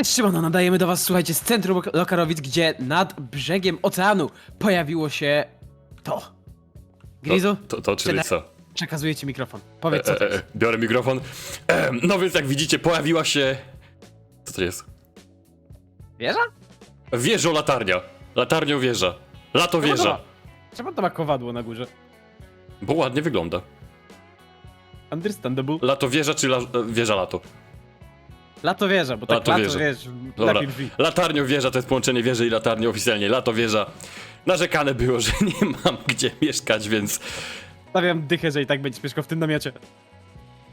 Cześć, Szymano, nadajemy do was, słuchajcie, z centrum Lok- Lokarowic, gdzie nad brzegiem oceanu pojawiło się to. Grizu, To, to, to czyli co? przekazuję ci mikrofon. Powiedz co to E, e, jest. biorę mikrofon. E, no więc jak widzicie, pojawiła się... Co to jest? Wieża? Wieżo latarnia. Latarnią wieża. Lato Czemu to wieża. ma- Czemu to ma kowadło na górze? Bo ładnie wygląda. Understandable. Lato wieża czy la, e, wieża lato? Lato wieża, bo tak Lato lato, wieża. wiesz, Dobra. lepiej brzmi. Latarnią wieża to jest połączenie wieży i latarni oficjalnie. Lato wieża. Narzekane było, że nie mam gdzie mieszkać, więc Stawiam dychę, że i tak będziesz mieszkał w tym namiocie.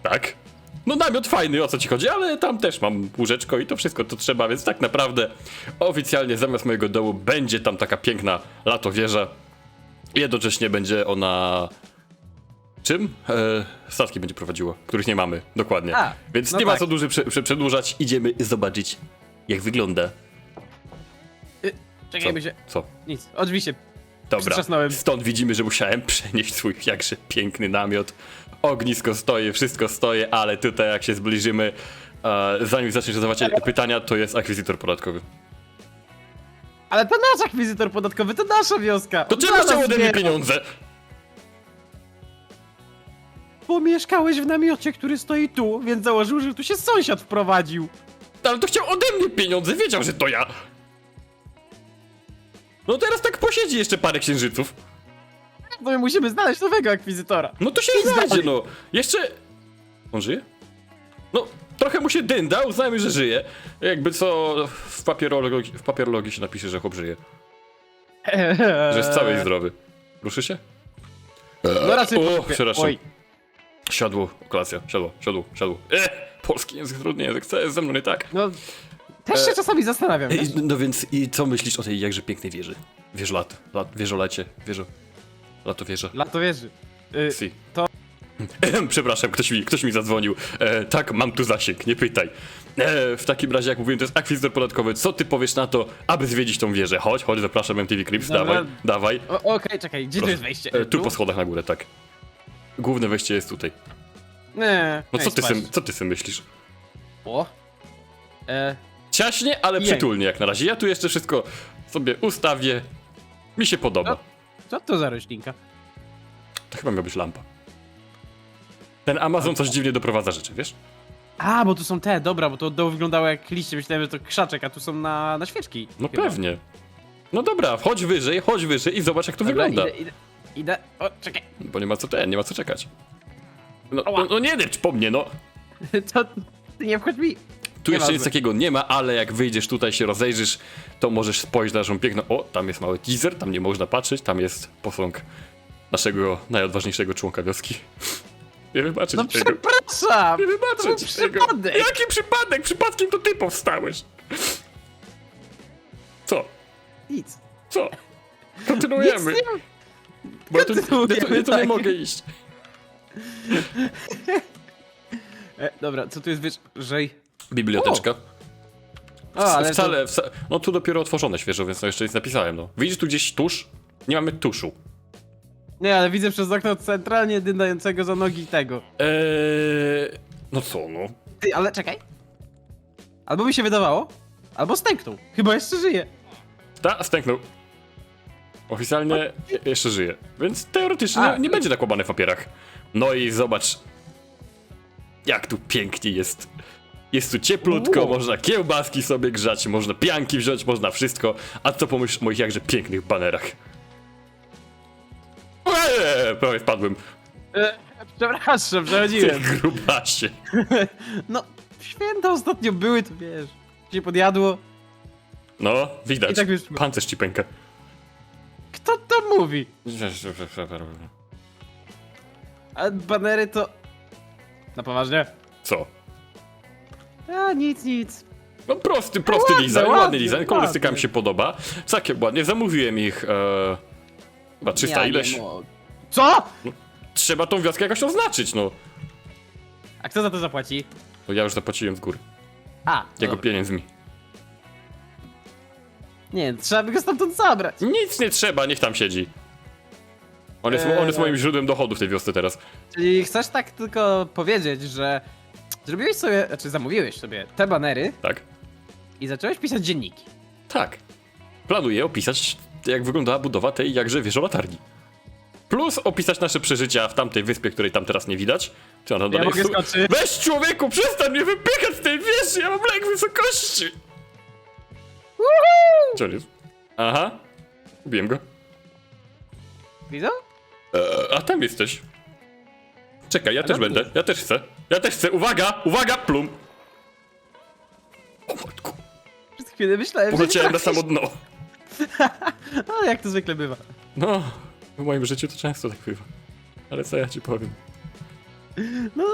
tak. No namiot fajny, o co ci chodzi, ale tam też mam łóżeczko i to wszystko to trzeba, więc tak naprawdę oficjalnie zamiast mojego dołu będzie tam taka piękna lato wieża. Jednocześnie będzie ona... Czym? E, statki będzie prowadziła, których nie mamy, dokładnie. A, Więc no nie ma tak. co dłużej prze, prze, przedłużać, idziemy zobaczyć jak wygląda. Czekajmy się. Co? Nic, oczywiście. Dobra, stąd widzimy, że musiałem przenieść swój jakże piękny namiot. Ognisko stoi, wszystko stoi, ale tutaj jak się zbliżymy, e, zanim zaczniesz zadawać pytania, to jest akwizytor podatkowy. Ale to nasz akwizytor podatkowy, to nasza wioska. To czemu dla chciał nas ode mnie pieniądze? Bo mieszkałeś w namiocie, który stoi tu, więc założył, że tu się sąsiad wprowadził. Ale to chciał ode mnie pieniądze, wiedział, że to ja. No teraz tak posiedzi jeszcze parę księżyców. To my musimy znaleźć nowego akwizytora. No to się Idź znajdzie, no. Jeszcze... On żyje? No, trochę mu się dynda, uznajmy, że żyje. Jakby co w papierologii, w papierologii się napisze, że chłop żyje. Że jest cały i zdrowy. Ruszy się? No raczej... O, przepraszam. Oj, Siadło, kolacja, siadło, siadło, siadło. E, polski język, trudny język, co jest ze mną nie tak? no... Też się E, czasami zastanawiam, wiesz? I, no więc, i co myślisz o tej jakże pięknej wieży? Wieżolat, lat, wieżolecie, wieżo... Lato wieża. Lato wieży. Y, Si. to- Przepraszam, ktoś mi, ktoś mi zadzwonił. E, tak, mam tu zasięg, nie pytaj. E, w takim razie, jak mówiłem, to jest akwizytor podatkowy. Co ty powiesz na to, aby zwiedzić tą wieżę? Chodź, chodź, zapraszam MTV Crips, Dobra. dawaj, dawaj. o- Okej, czekaj, gdzie tu jest wejście? E, tu po schodach na górę, tak. Główne wejście jest tutaj. Nie, No nie, co ty, co ty sym myślisz? O. E, Ciaśnie, ale Jej. przytulnie jak na razie. Ja tu jeszcze wszystko sobie ustawię. Mi się podoba. No. co to za roślinka? To chyba miała być lampa. Ten Amazon coś dziwnie doprowadza rzeczy, wiesz? A, bo tu są te, dobra, bo to od dołu wyglądało jak liście, myślałem, że to krzaczek, a tu są na, na świeczki. No chyba. pewnie. No dobra, chodź wyżej, chodź wyżej i zobacz jak to Dobra, wygląda. Idę, idę, idę. O, czekaj. Bo nie ma co ten, nie ma co czekać. No, Ała. no, no nie depcz po mnie, no. To ty nie wchodź mi. Tu jeszcze nic takiego nie ma, ale jak wyjdziesz tutaj się rozejrzysz, to możesz spojrzeć na naszą piękną... O, tam jest mały teaser, tam nie można patrzeć, tam jest posąg naszego najodważniejszego członka wioski. Nie wybaczyć No tego. przepraszam! Nie To wybaczyć był tego. przypadek. Jaki przypadek? Przypadkiem to ty powstałeś. Co? Nic. Co? Kontynuujemy. Nic Bo ja tu, ja tu, ja tu nie tak. mogę iść. E, dobra, co tu jest wyżej? Biblioteczka. O, ale Wcale, wca- no tu dopiero otworzone świeżo, więc no jeszcze nic napisałem, no. Widzisz tu gdzieś tusz? Nie mamy tuszu. To... Nie, ale widzę przez okno centralnie dyndającego za nogi tego. Eee, no co, no. Ty, ale czekaj. Albo mi się wydawało, albo stęknął. Chyba jeszcze żyje. Ta, stęknął. Oficjalnie je- jeszcze żyje. Więc teoretycznie A, nie, będzie nakłamany w papierach. No i zobacz. Jak tu pięknie jest. Jest tu cieplutko, Wow. można kiełbaski sobie grzać, można pianki wziąć, można wszystko. A co pomyślisz o moich jakże pięknych banerach? Eee, prawie wpadłem. E, przepraszam, Ty przechodziłem. grubasie. No, święta ostatnio były, to wiesz. Się podjadło. No, widać. I tak już- Pancerz ci pęka. Kto to mówi? A banery to... Na poważnie? Co? A, nic, nic. No prosty, prosty ładne, design, ładne, ładny design, kolorystyka mi się podoba. Całkiem ładnie, zamówiłem ich, e, chyba 300 Ja ileś. Mo- Co? Trzeba tą wioskę jakoś oznaczyć, no. A kto za to zapłaci? no ja już zapłaciłem z góry, A, jego dobra. pieniędzmi. Nie, trzeba by go stamtąd zabrać. Nic nie trzeba, niech tam siedzi. On jest, Eee, on jest no. moim źródłem dochodu w tej wiosce teraz. Czyli chcesz tak tylko powiedzieć, że zrobiłeś sobie, znaczy zamówiłeś sobie te banery Tak. I zacząłeś pisać dzienniki. Tak. Planuję opisać, jak wyglądała budowa tej jakże wieżolatarni. Plus opisać nasze przeżycia w tamtej wyspie, której tam teraz nie widać. Czy ona dalej mogę skoczyć. Weź człowieku, przestań mnie wypychać z tej wieży, ja mam lęk wysokości! Gdzie on jest? Aha. Ubiłem go. Widzą? E, a tam jesteś. Czekaj, ja też będę. Ja też chcę. Ja też chcę. Uwaga, uwaga, plum. O matku. Przez chwilę myślałem, że Poleciałem nie na samo dno. No, jak to zwykle bywa. No, w moim życiu to często tak bywa. Ale co ja ci powiem? No...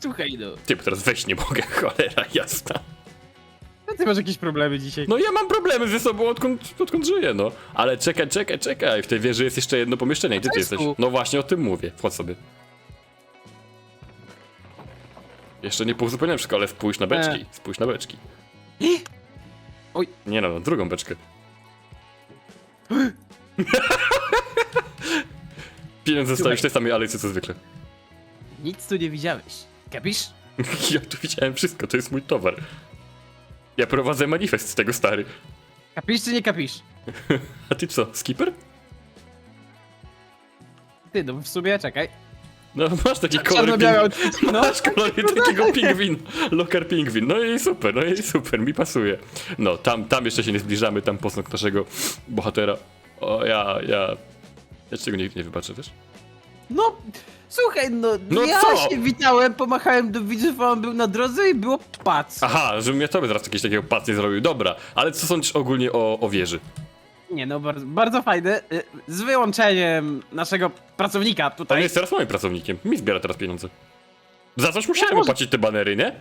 Słuchaj, no. Ty, bo teraz wejść nie mogę, cholera jasna. No ty masz jakieś problemy dzisiaj. No ja mam problemy ze sobą odkąd, odkąd żyję, no. Ale czekaj, czekaj, czekaj. W tej wieży jest jeszcze jedno pomieszczenie. Gdzie ty jest jesteś? No właśnie o tym mówię. Wchodź sobie. Jeszcze nie pouzupełniłem wszystko, ale spójrz na beczki. Spójrz na beczki. Oj. Nie no, na drugą beczkę. Pieniądze zostały w tej samej alejce co zwykle. Nic tu nie widziałeś. Kapisz? Ja tu widziałem wszystko, to jest mój towar. Ja prowadzę manifest z tego, stary. Kapisz czy nie kapisz? A ty co, skipper? Ty, no w sumie, czekaj. No masz taki kolor Czarno-białe ping- no. Masz kolor takiego pingwin. Lokar pingwin. No i super, no i super, mi pasuje. No, tam, tam jeszcze się nie zbliżamy, tam posąg naszego bohatera. O, ja, ja... Ja ci tego nigdy nie wybaczę, wiesz? No, słuchaj, no, No ja co? się witałem, pomachałem do widzów, a on był na drodze i było pac. Aha, żebym ja tobie zaraz jakiegoś takiego nie zrobił. Dobra, ale co sądzisz ogólnie o, o wieży? Nie no, bardzo, bardzo fajne. y, Z wyłączeniem naszego pracownika On tutaj. jest teraz moim pracownikiem. Mi zbiera teraz pieniądze. Za coś musiałem może- opłacić te banery, nie?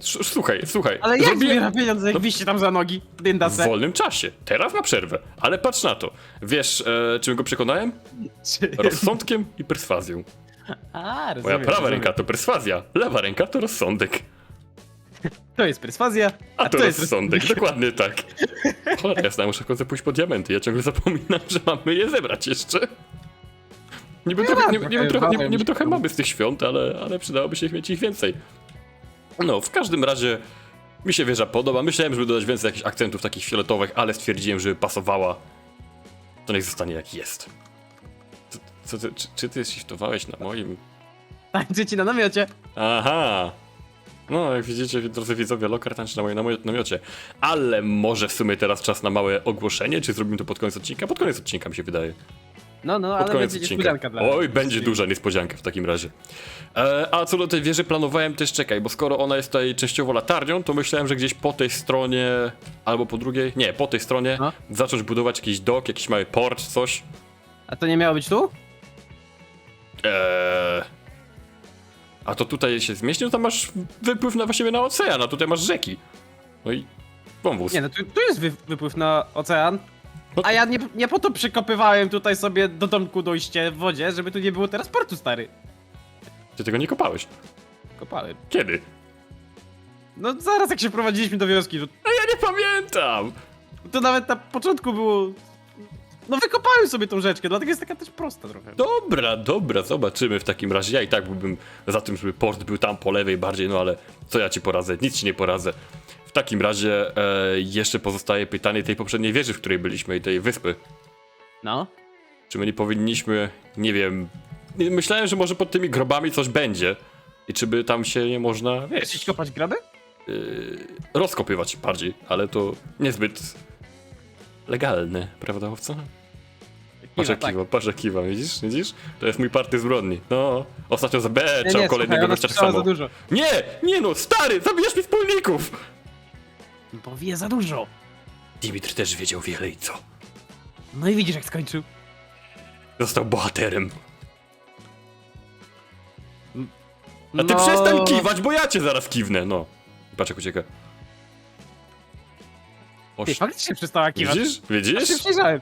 S- Słuchaj, słuchaj. Ale jak zrobiłem- zbiera pieniądze, jak No- wiście tam za nogi? W Dyndase. wolnym czasie. Teraz na przerwę. Ale patrz na to. Wiesz, e, czym go przekonałem? Rozsądkiem i perswazją. A, Moja rozumiem, prawa rozumiem. ręka to perswazja, lewa ręka to rozsądek. To jest perswazja, A, to, jest rozsądek, dokładnie tak. Cholera jasna, muszę w końcu pójść po diamenty. Ja ciągle zapominam, że mamy je zebrać jeszcze. Niby, Ja trochę, niby, trochę niby, trochę, niby, niby mamy z tych świąt, ale, ale przydałoby się mieć ich więcej. No, w każdym razie mi się wieża podoba. Myślałem, żeby dodać więcej jakichś akcentów takich fioletowych, ale stwierdziłem, żeby pasowała. To niech zostanie jak jest. Co, co ty, czy, czy ty shiftowałeś na moim... Tańczy ci na namiocie. Aha. No, jak widzicie, drodzy widzowie, Lokar tańczy na moim namio- namiocie. Ale może w sumie teraz czas na małe ogłoszenie, czy zrobimy to pod koniec odcinka? Pod koniec odcinka mi się wydaje. No, no, Pod ale koniec będzie odcinka. niespodzianka dla Oj, będzie duża niespodzianka w takim razie. E, a co do tej wieży planowałem też, czekaj, bo skoro ona jest tutaj częściowo latarnią, to myślałem, że gdzieś po tej stronie, albo po drugiej, nie, po tej stronie, No. zacząć budować jakiś dok, jakiś mały port, coś. A to nie miało być tu? Eee... A to tutaj się zmieści, no tam masz wypływ na właściwie na ocean, a tutaj masz rzeki. No i wąwóz. Nie, no tu, tu jest wy, wypływ na ocean. No- A ja nie, nie po to przekopywałem tutaj sobie do domku dojście w wodzie, żeby tu nie było teraz portu, stary. Ty tego nie kopałeś. Kopałem. Kiedy? No zaraz jak się prowadziliśmy do wioski, to, A ja nie pamiętam! to nawet na początku było... No wykopałem sobie tą rzeczkę, dlatego jest taka też prosta trochę. Dobra, dobra, zobaczymy w takim razie. Ja i tak byłbym za tym, żeby port był tam po lewej bardziej, no ale co ja ci poradzę? Nic ci nie poradzę. W takim razie e, jeszcze pozostaje pytanie tej poprzedniej wieży, w której byliśmy i tej wyspy. No. Czy my nie powinniśmy, nie wiem... Myślałem, że może pod tymi grobami coś będzie. I czy by tam się nie można, Chcesz wiesz, kopać graby? yy, rozkopywać bardziej, ale to niezbyt legalne, prawda, owca? Patrz jak tak. kiwa, patrz jak kiwa, widzisz, widzisz? To jest mój party zbrodni. No, ostatnio zabeczał kolejnego słuchaj, ona gościa tak słyszała samo. za dużo. Nie, nie no, stary, zabijasz mi wspólników! Bo wie za dużo. Dimitr też wiedział wiele i co? No i widzisz jak skończył. Został bohaterem. A ty no... przestań kiwać, bo ja cię zaraz kiwnę, no. Patrz jak ucieka. Ty, Oż, faktycznie przestała kiwać. widzisz? Ja się Widzisz? przyjrzałem.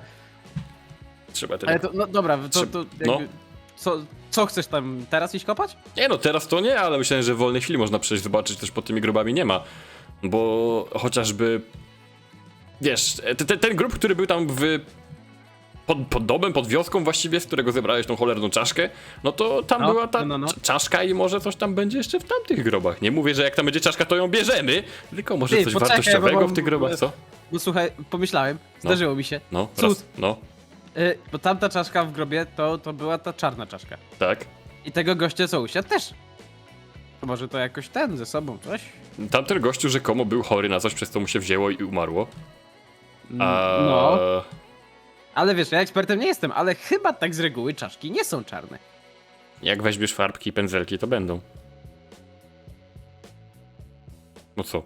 Trzeba. Ale to, no dobra, to, to No. jakby, co, co chcesz tam teraz iść kopać? Nie no, teraz to nie, ale myślałem, że w wolnej chwili można przejść, zobaczyć, też pod tymi grobami nie ma. Bo chociażby... Wiesz, te, te, ten grób, który był tam w pod, pod domem, pod wioską właściwie, z którego zebrałeś tą cholerną czaszkę, no to tam No, była ta no, no, no. cz- czaszka i może coś tam będzie jeszcze w tamtych grobach. Nie mówię, że jak tam będzie czaszka, to ją bierzemy, tylko może Ty, coś poczekaj, wartościowego bo w tych grobach, co? No słuchaj, pomyślałem, zdarzyło mi się. No, Cud. raz, no, Y, bo tamta czaszka w grobie to, to była ta czarna czaszka. tak. I tego gościa co usiadł też. To może to jakoś ten ze sobą coś? Tamten gościu rzekomo był chory na coś, przez co mu się wzięło i umarło. A... No, ale wiesz, ja ekspertem nie jestem, ale chyba tak z reguły czaszki nie są czarne. Jak weźmiesz farbki i pędzelki, to będą. No co?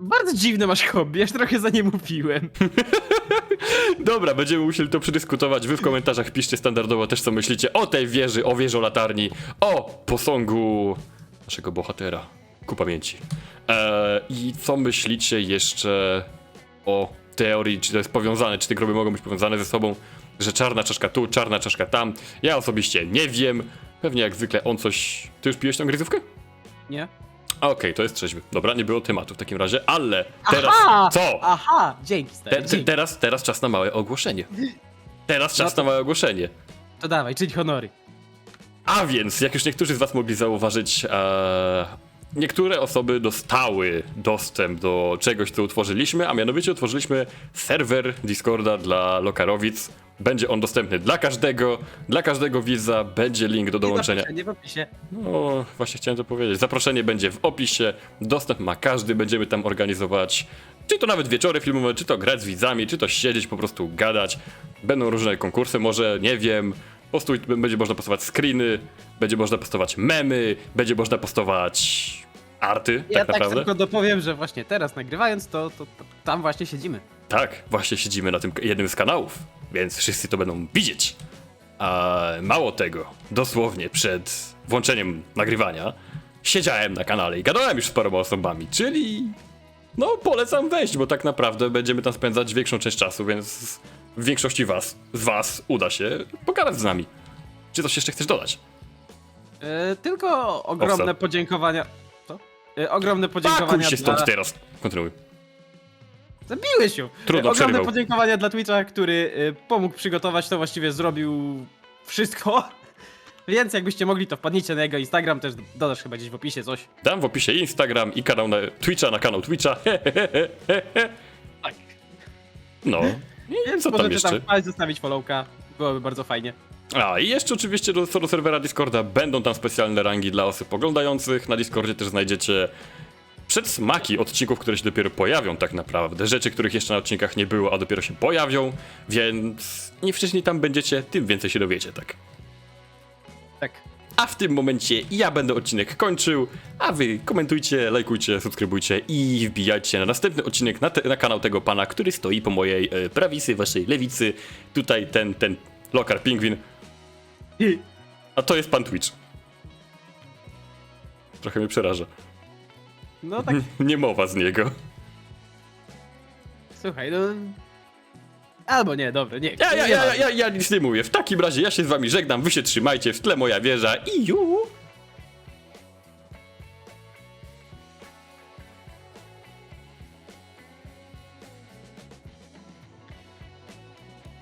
Bardzo dziwne masz hobby, aż trochę za nie mówiłem. Dobra, będziemy musieli to przedyskutować. Wy w komentarzach piszcie standardowo też co myślicie o tej wieży, o wieży latarni, o posągu naszego bohatera ku pamięci. Eee, I co myślicie jeszcze o teorii, czy to jest powiązane, czy te groby mogą być powiązane ze sobą, że czarna czaszka tu, czarna czaszka tam. Ja osobiście nie wiem. Pewnie jak zwykle on coś... Ty już piłeś tą gryzówkę? Nie? Okej, to jest trzeźwy. Dobra, nie było tematu w takim razie, ale teraz... Aha! Co? Aha, dzięki stary, Te, te, dzięki. teraz, teraz czas na małe ogłoszenie. Teraz No czas to- na małe ogłoszenie. To dawaj, czyń honory. A więc, jak już niektórzy z was mogli zauważyć, e, niektóre osoby dostały dostęp do czegoś, co utworzyliśmy, a mianowicie utworzyliśmy serwer Discorda dla Lokarowic. Będzie on dostępny dla każdego, dla każdego widza, będzie link do dołączenia. Nie w opisie. No, właśnie chciałem to powiedzieć. Zaproszenie będzie w opisie, dostęp ma każdy, będziemy tam organizować, czy to nawet wieczory filmowe, czy to grać z widzami, czy to siedzieć, po prostu gadać. Będą różne konkursy, może, nie wiem, po prostu będzie można postować screeny, będzie można postować memy, będzie można postować arty, Ja tak tak naprawdę. tylko dopowiem, że właśnie teraz nagrywając to, to, to tam właśnie siedzimy. Tak, właśnie siedzimy na tym jednym z kanałów, więc wszyscy to będą widzieć. A mało tego, dosłownie przed włączeniem nagrywania siedziałem na kanale i gadałem już z paroma osobami, czyli no polecam wejść, bo tak naprawdę będziemy tam spędzać większą część czasu, więc w większości was, z was uda się pogadać z nami. Czy coś jeszcze chcesz dodać? E, tylko ogromne podziękowania. Co? E, ogromne Pakuj podziękowania się dla... stąd teraz. Kontynuuj. Zabiłeś ją! Trudno, e, Ogromne przerywał. podziękowania dla Twitcha, który pomógł przygotować to, właściwie zrobił wszystko. Więc jakbyście mogli, to wpadnijcie na jego Instagram, też dodasz chyba gdzieś w opisie coś. Dam w opisie Instagram i kanał na Twitcha, na kanał Twitcha. Tak. No. Więc co tam możecie jeszcze? tam wpaść, zostawić followka. Byłoby bardzo fajnie. A i jeszcze oczywiście do, co do serwera Discorda będą tam specjalne rangi dla osób oglądających. Na Discordzie też znajdziecie przedsmaki odcinków, które się dopiero pojawią tak naprawdę. Rzeczy, których jeszcze na odcinkach nie było, a dopiero się pojawią, więc im wcześniej tam będziecie, tym więcej się dowiecie, tak. Tak. A w tym momencie ja będę odcinek kończył, a wy komentujcie, lajkujcie, subskrybujcie i wbijajcie na następny odcinek na, te, na kanał tego pana, który stoi po mojej e, prawicy, waszej lewicy. Tutaj ten, ten lokar pingwin, a to jest pan Twitch. Trochę mnie przeraża. No tak, Nie mowa z niego. słuchaj, no... Albo nie, dobra, nie. Ja, ja, nie ja, ma. ja, ja nic nie mówię. W takim razie ja się z wami żegnam, wy się trzymajcie, w tle moja wieża i ju.